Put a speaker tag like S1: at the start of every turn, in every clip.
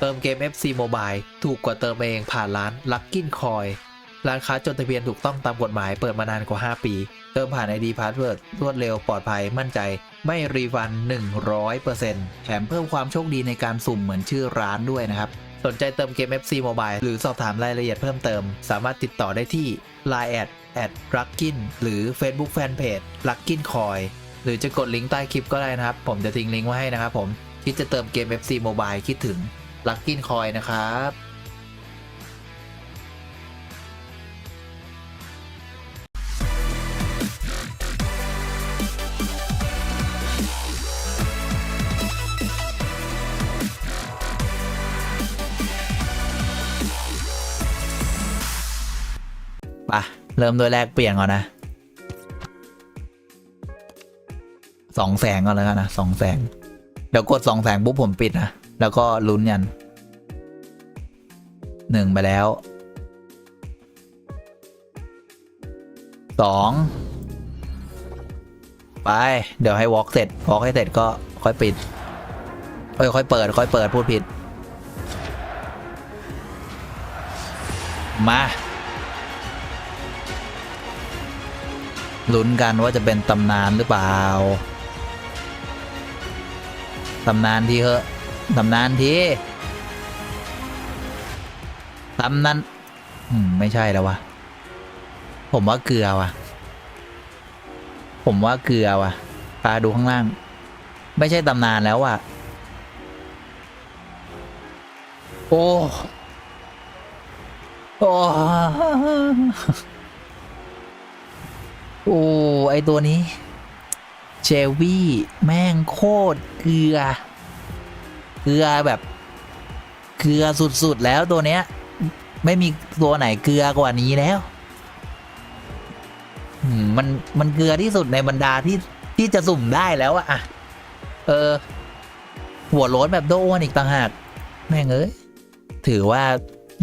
S1: เติมเกม FC Mobile ถูกกว่าเติมเองผ่านร้าน Lucky Coin ร้านค้าจดทะเบียนถูกต้องตามกฎหมายเปิดมานานกว่า 5 ปี เติมผ่าน ID Password รวดเร็วปลอดภัยมั่นใจ ไม่รีฟัน 100%แถมเพิ่มความโชคดีในการสุ่มเหมือนชื่อร้านด้วยนะครับ สนใจเติมเกม FC Mobile หรือสอบถามรายละเอียดเพิ่มเติม สามารถติดต่อได้ที่ Line แอดแอดลักกินหรือ Facebook Fanpage ลักกินคอยหรือจะกดลิงก์ใต้คลิปก็ได้นะครับ ผมจะทิ้งลิงก์ไว้ให้นะครับผมคิดจะเติมเกม FC Mobile คิดถึง ลักกินคอยนะครับปะเริ่มด้วยแรกเปลี่ยนก่อนนะสองแสงก่อนแล้วกันนะสองแสง เดี๋ยวกดสองแสงปุ๊บผมปิดนะ แล้วก็ลุ้นยันหนึ่งไปแล้วสองไป เดี๋ยวให้วอล์กเสร็จวอล์กให้เสร็จก็ค่อยปิดค่อยค่อยเปิด ค่อยเปิดพูดผิด มาลุ้นกันว่าจะเป็นตำนานหรือเปล่า ตำนานที่เหอะ ตำนานทีตำนานอืมไม่ใช่แล้ววะผมว่าเกลือวะผมว่าเกลือวะปลาดูข้างล่าง ไม่ใช่ตำนานแล้วอะโอ้โอ้โอ้ไอตัวนี้ เจวี่แม่งโคตรเกลือ เกลือแบบเกลือสุดๆแล้วตัวเนี้ย ไม่มีตัวไหนเกลือกว่านี้แล้วมันมันเกลือที่สุดในบรรดาที่ที่จะสุ่มได้แล้วอะเออ หัวโล้นแบบโดอ้วนอีกต่างหากแม่งเอ้ยถือว่า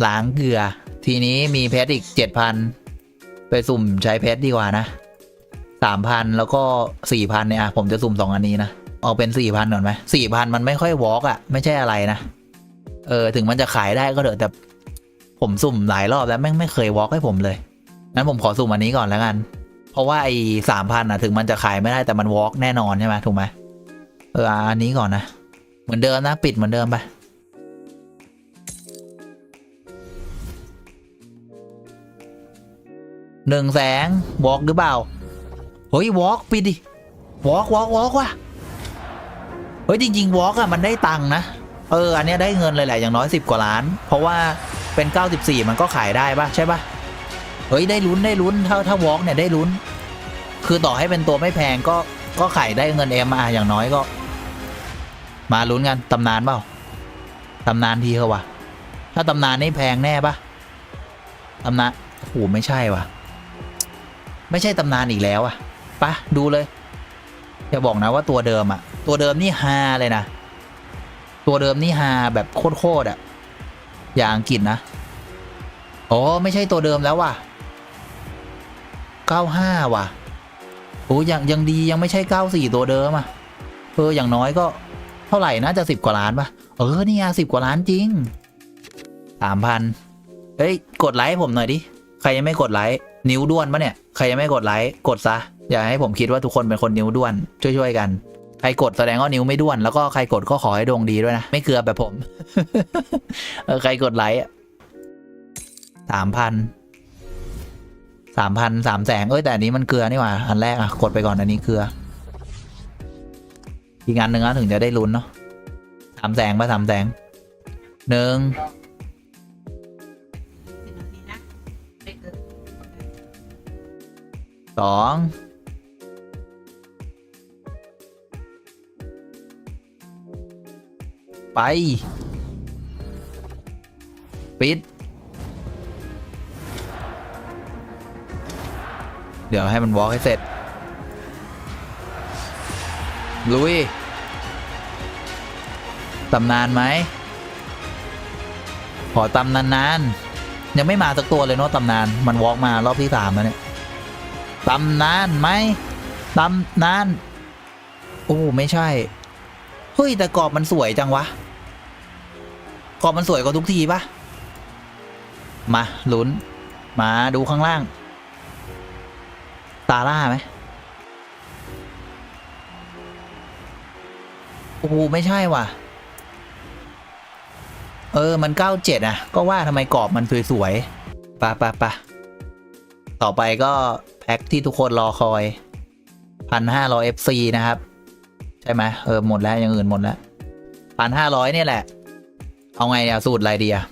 S1: ล้างเกลือ ทีนี้มีเพชรอีกเจ็ดพันไปสุ่มใช้เพชรดีกว่านะสามพันแล้วก็สี่พันเนี่ยอะผมจะสุ่มสองอันนี้นะ เอาเป็นสี่พันก่อนไหมสี่พันมันไม่ค่อยวอล์กอะไม่ใช่อะไรนะ เออ ถึงมันจะขายได้ก็เถอะแต่ผมสุ่มหลายรอบแล้วแม่งไม่เคยวอล์กให้ผมเลยงั้นผมขอสุ่มอันนี้ก่อนแล้วกัน เพราะว่าไอ้สามพันอะถึงมันจะขายไม่ได้แต่มันวอล์กแน่นอนใช่ไหมถูกไหมเอออันนี้ก่อนนะ เหมือนเดิมนะ ปิดเหมือนเดิมไปหนึ่งแสงวอล์กหรือเปล่า เฮ้ยวอล์กปิดดิวอล์กวอล์กวอล์กว่ะ เฮ้ยจริงๆวอล์กอะมันได้ตังค์นะ เออ อันนี้ได้เงินเลยแหละอย่างน้อยสิบกว่าล้าน เพราะว่าเป็น 94 มันก็ขายได้ปะใช่ปะเฮ้ยได้ลุ้นได้ลุ้นถ้าถ้าวอล์กเนี่ยได้ลุ้น คือต่อให้เป็นตัวไม่แพงก็ก็ขายได้เงินเอ็มมาอย่างน้อยก็ มาลุ้นกันตำนานเปล่าตำนานทีเหรอวะถ้าตำนานนี่แพงแน่ปะตำนานโอ้โหไม่ใช่วะไม่ใครตำนานอีกแล้วอะปะดูเลยอย่าบอกนะว่าตัวเดิมอะ ตัวเดิมนี่ฮาเลยนะ ตัวเดิมนี่ฮาแบบโคตรๆอะอย่างอังกฤษนะอ๋อไม่ใช่ตัวเดิมแล้วว่ะเก้าห้าว่ะโอ้ยังยังดียังไม่ใช่เก้าสี่ตัวเดิมอะเอออย่างน้อยก็เท่าไหร่น่าจะสิบกว่าล้านปะเออนี่สิบกว่าล้านจริงสามพันเฮ้ย กดไลค์ผมหน่อยดิ ใครยังไม่กดไลค์นิ้วด้วนปะเนี่ย ใครยังไม่กดไลค์กดซะ อย่าให้ผมคิดว่าทุกคนเป็นคนนิ้วด้วนช่วยๆกัน ใครกดแสดงว่านิ้วไม่ด้วน แล้วก็ใครกดก็ขอให้ดวงดีด้วยนะ ไม่เกลือแบบผมใครกดไลค์สามพันสามพันสามแสงเอ้ยแต่อันนี้มันเกลือนี่หว่า อันแรกอะกดไปก่อนอันนี้เกลือ อีกอันหนึ่งนะถึงจะได้ลุ้นเนาะสามแสงปะสามแสงหนึ่ง
S2: สิบนาทีนะไม่เกิน
S1: สอง ไป ปิด เดี๋ยวให้มันวอล์กให้เสร็จ ลุย ตำนานไหม ขอตำนานนานยังไม่มาสักตัวเลยเนาะตำนาน มันวอล์กมารอบที่สามแล้วเนี่ย ตำนานไหม ตำนาน โอ้ ไม่ใช่ เฮ้ย แต่กรอบมันสวยจังวะ กรอบมันสวยกว่าทุกทีปะมาลุ้น มาดูข้างล่าง ตาล่าไหมโอ้โหไม่ใช่ว่ะ เออ มันเก้าเจ็ดอะ ก็ว่าทำไมกรอบมันสวยๆปะปะปะต่อไปก็ แพ็คที่ทุกคนรอคอยพันห้าร้อย FC นะครับ ใช่ไหมเออ หมดแล้ว อย่างอื่นหมดแล้วพันห้าร้อยเนี่ยแหละ เอาไงเนี่ยสูตรอะไรดีอะ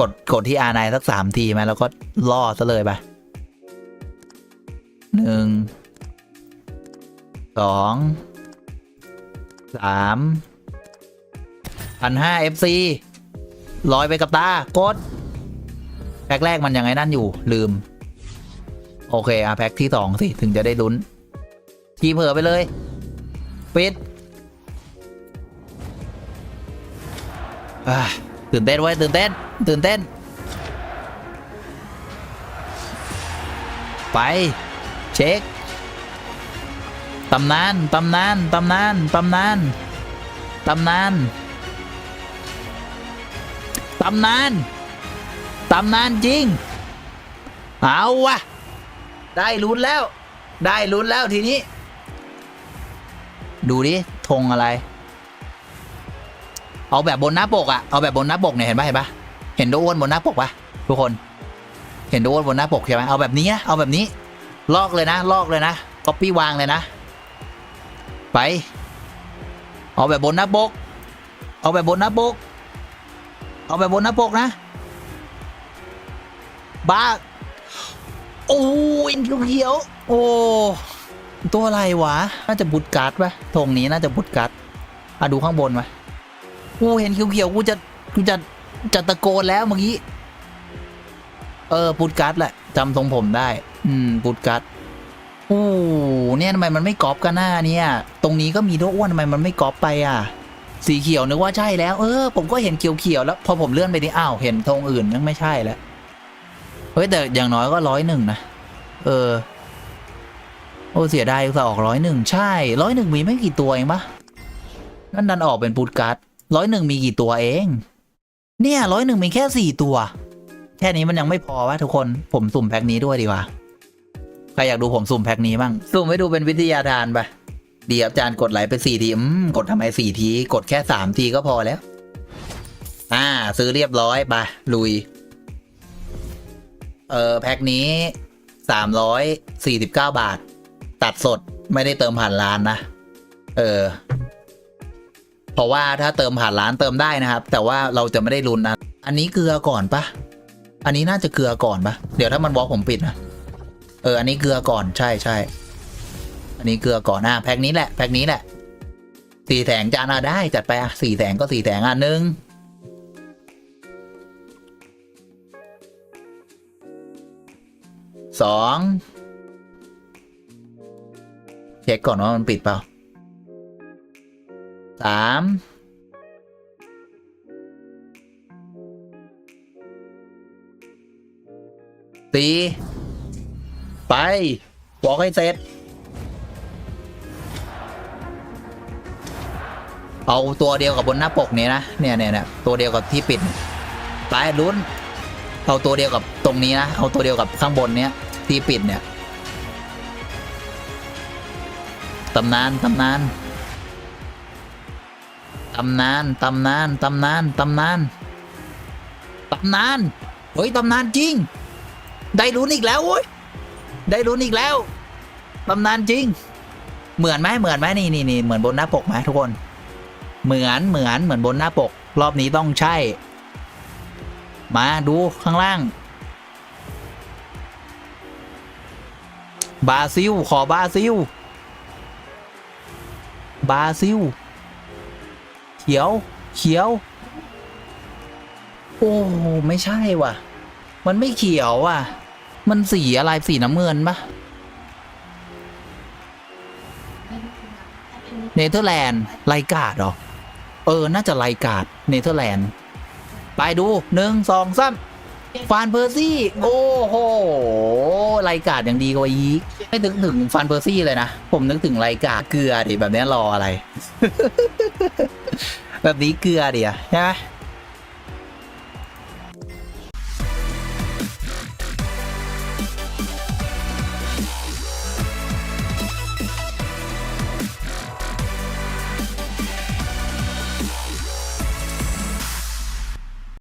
S1: กดกดที่ R9 สักสามทีไหมแล้วก็ล่อซะเลยไปหนึ่งสองสามพันห้า FC ลอยไปกับตากด แพ็คแรกมันยังไงนั่นอยู่ลืม โอเคอะแพ็คที่สองสิ ถึงจะได้ลุ้น ทีเผลอไปเลย ปิดอะ ตื่นเต้นไว้ตื่นเต้น ตื่นเต้น ไปเช็คตำนานตำนานตำนานตำนานตำนานตำนานตำนานจริง เอาวะได้ลุ้นแล้ว ได้ลุ้นแล้วทีนี้ ดูดิธงอะไร เอาแบบบนหน้าปกอะเอาแบบบนหน้าปกเนี่ยเห็นปะเห็นปะเห็นโดอ้วนบนหน้าปกปะทุกคน เห็นโดอ้วนบนหน้าปกใช่ไหมเอาแบบนี้นะเอาแบบนี้ ลอกเลยนะ ลอกเลยนะก๊อปปี้วางเลยนะ ไปเอาแบบบนหน้าปก เอาแบบบนหน้าปก เอาแบบบนหน้าปกนะ บ้า โอ้ยเขียว โอ้ ตัวอะไรวะ น่าจะบุตรการ์ดปะธงนี้น่าจะบุตรการ์ดอะดูข้างบนม กูเห็นเขียวๆกูจะกูจะจะตะโกนแล้วเมื่อกี้ เออบุตรการ์ดแหละจำทรงผมได้ อืมบุตรการ์ดโอ้เนี่ยทำไมมันไม่ก๊อปกันหน้าเนี่ย ตรงนี้ก็มีตัวอ้วนทำไมมันไม่ก๊อปไปอะ สีเขียวนึกว่าใช่แล้ว เออ ผมก็เห็นเขียวๆแล้ว พอผมเลื่อนไปนี่อ้าวเห็นธงอื่นยังไม่ใช่แล้วเฮ้ยแต่อย่างน้อยก็ร้อยหนึ่งนะเออ โอ้เสียดายอุตส่าห์ออกร้อยหนึ่งใช่ร้อยหนึ่งมีไม่กี่ตัวเองปะนั่นดันออกเป็นปูดการ์ด ร้อยหนึ่งมีกี่ตัวเอง เนี่ยร้อยหนึ่งมีแค่สี่ตัว แค่นี้มันยังไม่พอวะทุกคนผมสุ่มแพ็คนี้ด้วยดีกว่าใครอยากดูผมสุ่มแพ็คนี้บ้างสุ่มให้ดูเป็นวิทยาทานไปเดี๋ยวอาจารย์กดไหลไปสี่ทีอืมกดทำไมสี่ที กดแค่สามทีก็พอแล้ว อ่า ซื้อเรียบร้อยไปลุย เออแพ็คนี้สามร้อยสี่สิบเก้าบาท ตัดสดไม่ได้เติมผ่านร้านนะ เออ เพราะว่าถ้าเติมผ่านร้านเติมได้นะครับ แต่ว่าเราจะไม่ได้รุนนะ อันนี้เกลือก่อนปะอันนี้น่าจะเกลือก่อนปะเดี๋ยวถ้ามันบล็อกผมปิดนะเอออันนี้เกลือก่อนใช่ใช่อันนี้เกลือก่อนอะแพ็คนี้แหละแพ็คนี้แหละสี่แสงจานอะได้จัดไปอะสี่แสงก็สี่แสงอะหนึ่งสองเช็คก่อนว่ามันปิดเปล่า สามสี่ไป บอกให้เสร็จ เอาตัวเดียวกับบนหน้าปกนี้นะ เนี่ยเนี่ยเนี่ยตัวเดียวกับที่ปิด ไปลุ้น เอาตัวเดียวกับตรงนี้นะ เอาตัวเดียวกับข้างบนเนี้ยที่ปิดเนี่ย ตำนาน ตำนาน ตำนาน ตำนาน ตำนาน ตำนาน ตำนาน เฮ้ย ตำนานจริง ได้ลุ้นอีกแล้วเว้ย ได้ลุ้นอีกแล้ว ตำนานจริง เหมือนไหมเหมือนไหมนี่นี่นี่เหมือนบนหน้าปกไหมทุกคน เหมือนเหมือนเหมือนบนหน้าปก รอบนี้ต้องใช่ มาดูข้างล่าง บาซิล ขอบาซิล บาซิล ขียว เขียว โอ้ไม่ใช่ว่ะ มันไม่เขียวว่ะ มันสีอะไรสีน้ำเงินปะเนเธอร์แลนด์ไลกาดหรอ เออ น่าจะไลกาดเนเธอร์แลนด์ ไปดูหนึ่งสองสามฟานเพอร์ซี่ โอ้โหไลกาดยังดีกว่าอีกไม่นึกถึงฟานเพอร์ซี่เลยนะ ผมนึกถึงไลกาดเกลือดิแบบนี้รออะไร แบบนี้เกลือเดียใช่ไหม